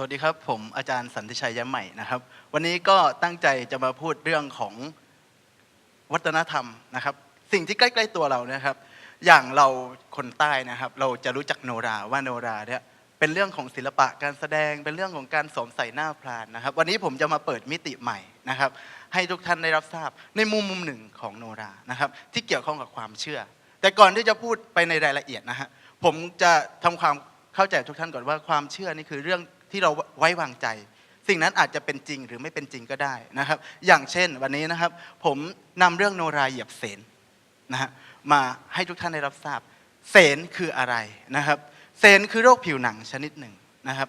สวัสดีครับ ผมอาจารย์สันติชัยย้ำใหม่นะครับ วันนี้ก็ตั้งใจจะมาพูดเรื่องของวัฒนธรรมนะครับ สิ่งที่ใกล้ ๆตัวเรานะครับ อย่างเราคนใต้นะครับ เราจะรู้จักโนราว่าโนราเนี่ยเป็นเรื่องของศิลปะการแสดงเป็นเรื่องของการสวมใส่หน้าพรานนะครับ วันนี้ผมจะมาเปิดมิติใหม่นะครับ ให้ทุกท่านได้รับทราบในมุมมุมหนึ่งของโนรานะครับ ที่เกี่ยวข้องกับความเชื่อ แต่ก่อนที่จะพูดไปในรายละเอียดนะฮะผมจะทำความเข้าใจทุกท่านก่อนว่าความเชื่อนี่คือเรื่อง ที่เราไว้วางใจ สิ่งนั้นอาจจะเป็นจริงหรือไม่เป็นจริงก็ได้นะครับ อย่างเช่นวันนี้นะครับ ผมนำเรื่องโนราเหยียบเสนนะฮะมาให้ทุกท่านได้รับทราบ เสนคืออะไรนะครับเสนคือโรคผิวหนังชนิดหนึ่งนะครับ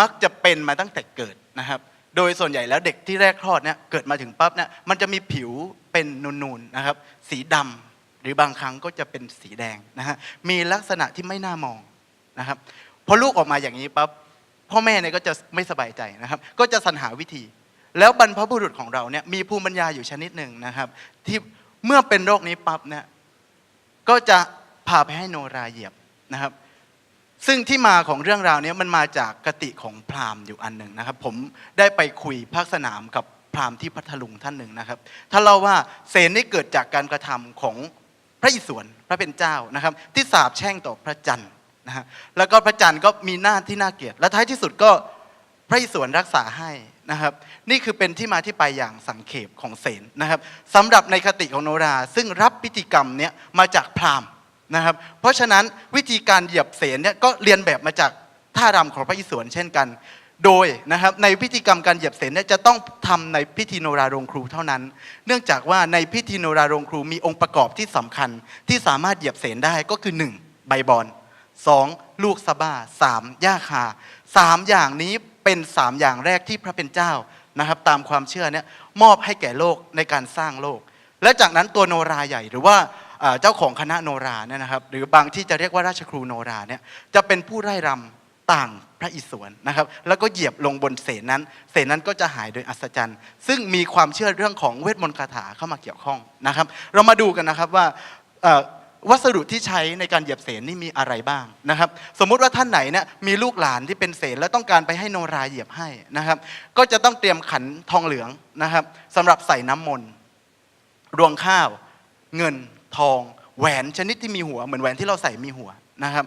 มักจะเป็นมาตั้งแต่เกิดนะครับ โดยส่วนใหญ่แล้วเด็กที่แรกคลอดเนี่ยเกิดมาถึงปั๊บเนี่ยมันจะมีผิวเป็นนูนๆนะครับ สีดำหรือบางครั้งก็จะเป็นสีแดงนะฮะมีลักษณะที่ไม่น่ามองนะครับพอลูกออกมาอย่างนี้ปั๊บ พ่อแม่เนี่ยก็จะไม่สบายใจนะครับ ก็จะสรรหาวิธี แล้วบรรพบุรุษของเราเนี่ยมีภูมิปัญญาอยู่ชนิดหนึ่งนะครับ ที่เมื่อเป็นโรคนี้ปั๊บเนี่ยก็จะพาไปให้โนราเหยียบนะครับ ซึ่งที่มาของเรื่องราวนี้มันมาจากกติของพราหมณ์อยู่อันหนึ่งนะครับ ผมได้ไปคุยภาคสนามกับพราหมณ์ที่พัทลุงท่านหนึ่งนะครับท่านเล่าว่าเสนนี่เกิดจากการกระทำของพระอิศวรพระเป็นเจ้านะครับ ที่สาบแช่งต่อพระจันทร์ นะฮะแล้วก็พระจันทร์ก็มีหน้าที่น่าเกลียดและท้ายที่สุดก็พระอิศวรรักษาให้นะครับ นี่คือเป็นที่มาที่ไปอย่างสังเขปของเสนนะครับสำหรับในคติของโนราซึ่งรับพิธีกรรมเนี้ยมาจากพราหมณ์นะครับ เพราะฉะนั้นวิธีการเหยียบเสนเนี่ยก็เรียนแบบมาจากท่ารำของพระอิศวรเช่นกัน โดยนะครับในพิธีกรรมการเหยียบเสนเนี่ยจะต้องทำในพิธีโนราโรงครูเท่านั้น เนื่องจากว่าในพิธีโนราโรงครูมีองค์ประกอบที่สำคัญที่สามารถเหยียบเสนได้ก็คือ 1. ใบบอน 2. ลูกสะบ้า 3. ย่าคาสามอย่างนี้เป็นสามอย่างแรกที่พระเป็นเจ้านะครับ ตามความเชื่อเนี่ยมอบให้แก่โลกในการสร้างโลก และจากนั้นตัวโนราใหญ่หรือว่าเจ้าของคณะโนราเนี่ยนะครับ หรือบางที่จะเรียกว่าราชครูโนราเนี่ยจะเป็นผู้ไร่รำต่างพระอิศวรนะครับ แล้วก็เหยียบลงบนเสนนั้นเสนนั้นก็จะหายโดยอัศจรรย์ ซึ่งมีความเชื่อเรื่องของเวทมนต์คาถาเข้ามาเกี่ยวข้องนะครับ เรามาดูกันนะครับว่า วัสดุที่ใช้ในการเหยียบเสนนี่มีอะไรบ้างนะครับ สมมุติว่าท่านไหนเนี่ยมีลูกหลานที่เป็นเสนแล้วต้องการไปให้โนราเหยียบให้นะครับ ก็จะต้องเตรียมขันทองเหลืองนะครับสำหรับใส่น้ำมนต์รวงข้าว เงินทอง แหวนชนิดที่มีหัว เหมือนแหวนที่เราใส่มีหัวนะครับ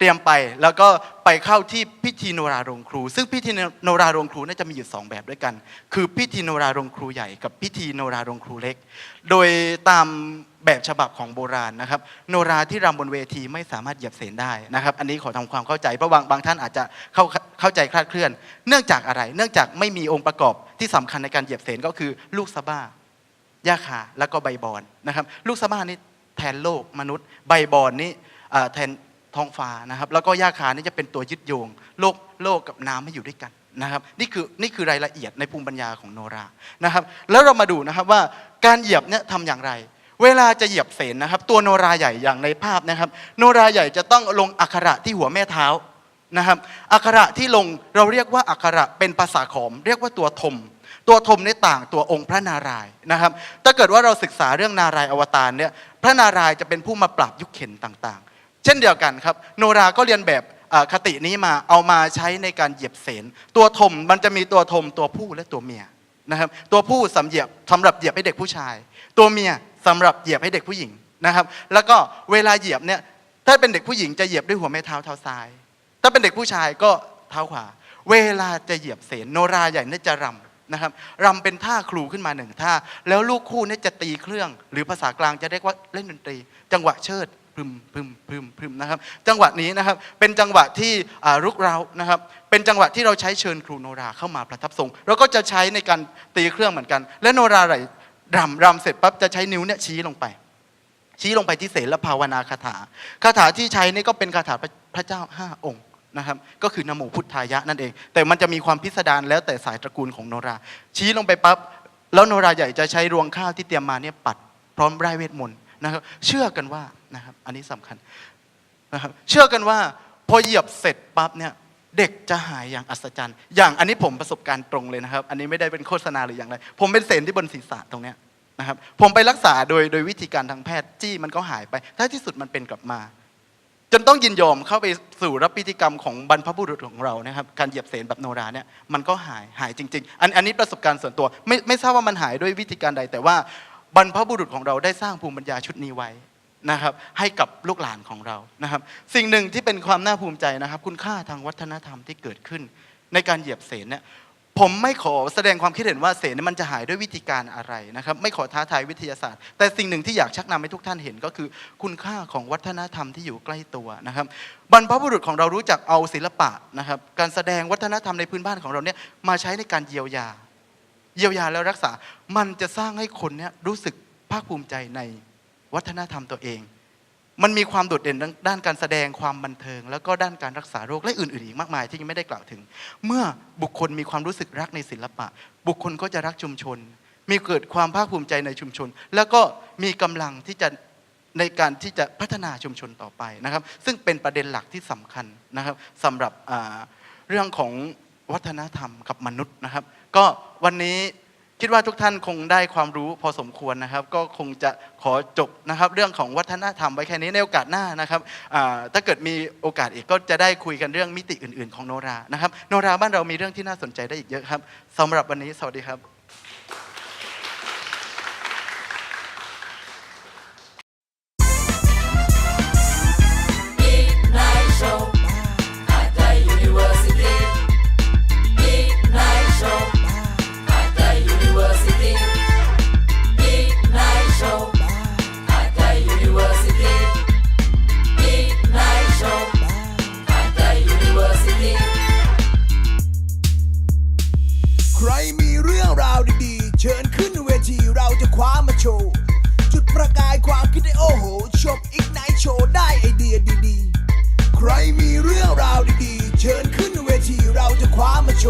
เตรียมไปแล้วก็ไปเข้าที่พิธีโนราโรงครู ซึ่งพิธีโนราโรงครูน่าจะมีอยู่สองแบบด้วยกัน คือพิธีโนราโรงครูใหญ่กับพิธีโนราโรงครูเล็ก โดยตามแบบฉบับของโบราณนะครับ โนราที่รำบนเวทีไม่สามารถเหยียบเสนได้นะครับ อันนี้ขอทำความเข้าใจเพราะบางบางท่านอาจจะเข้าเข้าใจคลาดเคลื่อน เนื่องจากอะไร เนื่องจากไม่มีองค์ประกอบที่สำคัญในการเหยียบเสนก็คือลูกสะบ้าย่าคาแล้วก็ใบบอนนะครับ ลูกสะบ้านี่แทนโลกมนุษย์ ใบบอนนี่แทน ท้องฟ้านะครับ แล้วก็ยาคานี่จะเป็นตัวยึดโยง โลกโลกกับน้ำให้อยู่ด้วยกันนะครับนี่คือนี่คือรายละเอียดในภูมิปัญญาของโนรานะครับ แล้วเรามาดูนะครับว่าการเหยียบเนี่ยทำอย่างไร เวลาจะเหยียบเสนนะครับ ตัวโนราใหญ่อย่างในภาพนะครับ โนราใหญ่จะต้องลงอักขระที่หัวแม่เท้านะครับอักขระที่ลงเราเรียกว่าอักขระเป็นภาษาขอม เรียกว่าตัวทมตัวทมในต่างตัวองค์พระนารายณ์นะครับถ้าเกิดว่าเราศึกษาเรื่องนารายอวตารเนี่ยพระนารายณ์จะเป็นผู้มาปราบยุคเข็นต่าง เช่นเดียวกันครับ โนราก็เรียนแบบคตินี้มาเอามาใช้ในการเหยียบเสนตัวทมมันจะมีตัวทมตัวผู้และตัวเมียนะครับตัวผู้สำเหยียบสำหรับเหยียบให้เด็กผู้ชาย ตัวเมียสำหรับเหยียบให้เด็กผู้หญิงนะครับ แล้วก็เวลาเหยียบเนี่ยถ้าเป็นเด็กผู้หญิงจะเหยียบด้วยหัวแม่เท้าเท้าซ้าย ถ้าเป็นเด็กผู้ชายก็เท้าขวา เวลาจะเหยียบเสนโนราใหญ่เนี่ยจะรำนะครับรำเป็นท่าครูขึ้นมาหนึ่งท่า แล้วลูกคู่เนี่ยจะตีเครื่อง หรือภาษากลางจะเรียกว่าเล่นดนตรี จังหวะเชิด พึมพึมพึมพึมนะครับ จังหวะนี้นะครับเป็นจังหวะที่รุกเรานะครับ เป็นจังหวะที่เราใช้เชิญครูโนราเข้ามาประทับทรงเราก็จะใช้ในการตีเครื่องเหมือนกัน และโนราไหลรำรำเสร็จปั๊บจะใช้นิ้วเนี่ยชี้ลงไป ชี้ลงไปที่เสลภาวนาคาถาคาถาที่ใช้นี่ก็เป็นคาถาพระพระเจ้าห้าองค์นะครับก็คือนโมพุทธายะนั่นเอง แต่มันจะมีความพิสดารแล้วแต่สายตระกูลของโนรา ชี้ลงไปปั๊บแล้วโนราใหญ่จะใช้รวงข้าวที่เตรียมมาเนี่ยปัดพร้อมไร้เวทมนต์ นะครับเชื่อกันว่านะครับอันนี้สำคัญนะครับเชื่อกันว่าพอเหยียบเสร็จปั๊บเนี่ยเด็กจะหายอย่างอัศจรรย์ อย่างอันนี้ผมประสบการณ์ตรงเลยนะครับ อันนี้ไม่ได้เป็นโฆษณาหรืออย่างไร ผมเป็นเศษที่บนศีรษะตรงเนี้ยนะครับ ผมไปรักษาโดยโดยวิธีการทางแพทย์จี้มันก็หายไปท้ายที่สุดมันเป็นกลับมา จนต้องยินยอมเข้าไปสู่รับพิธีกรรมของบรรพบุรุษของเรานะครับ การเหยียบเสนแบบโนราเนี่ยมันก็หายหายจริง ๆ อันอันนี้ประสบการณ์ส่วนตัว ไม่ไม่ทราบว่ามันหายด้วยวิธีการใด แต่ว่า บรรพบุรุษของเราได้สร้างภูมิปัญญาชุดนี้ไว้นะครับ ให้กับลูกหลานของเรานะครับ สิ่งหนึ่งที่เป็นความน่าภูมิใจนะครับ คุณค่าทางวัฒนธรรมที่เกิดขึ้น ในการเหยียบเสนเนี่ยผมไม่ขอแสดงความคิดเห็นว่าเสนนี่มันจะหายด้วยวิธีการอะไรนะครับ ไม่ขอท้าทายวิทยาศาสตร์ แต่สิ่งหนึ่งที่อยากชักนำให้ทุกท่านเห็นก็คือ คุณค่าของวัฒนธรรมที่อยู่ใกล้ตัวนะครับ บรรพบุรุษของเรารู้จักเอาศิลปะนะครับ การแสดงวัฒนธรรมในพื้นบ้านของเราเนี่ยมาใช้ในการเยียวยา เยียวยาแล้วรักษา มันจะสร้างให้คนเนี่ยรู้สึกภาคภูมิใจในวัฒนธรรมตัวเอง มันมีความโดดเด่นด้านการแสดงความบันเทิง แล้วก็ด้านการรักษาโรคและอื่นๆอีกมากมายที่ยังไม่ได้กล่าวถึง เมื่อบุคคลมีความรู้สึกรักในศิลปะ บุคคลก็จะรักชุมชน มีเกิดความภาคภูมิใจในชุมชน แล้วก็มีกำลังที่จะในการที่จะพัฒนาชุมชนต่อไปนะครับ ซึ่งเป็นประเด็นหลักที่สำคัญนะครับสำหรับเรื่องของวัฒนธรรมกับมนุษย์นะครับ ก็วันนี้คิดว่าทุกท่านคงได้ความรู้พอสมควรนะครับ ก็คงจะขอจบนะครับ เรื่องของวัฒนธรรมไว้แค่นี้ในโอกาสหน้านะครับถ้าเกิดมีโอกาสอีกก็จะได้คุยกันเรื่องมิติอื่น ๆ ของโนรานะครับ โนราบ้านเรามีเรื่องที่น่าสนใจได้อีกเยอะครับสำหรับวันนี้สวัสดีครับ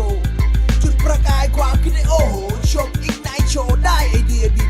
ว์จุดประกายความคิดในโอ้โหชมอีกไนโชว์ได้ไอเดียดี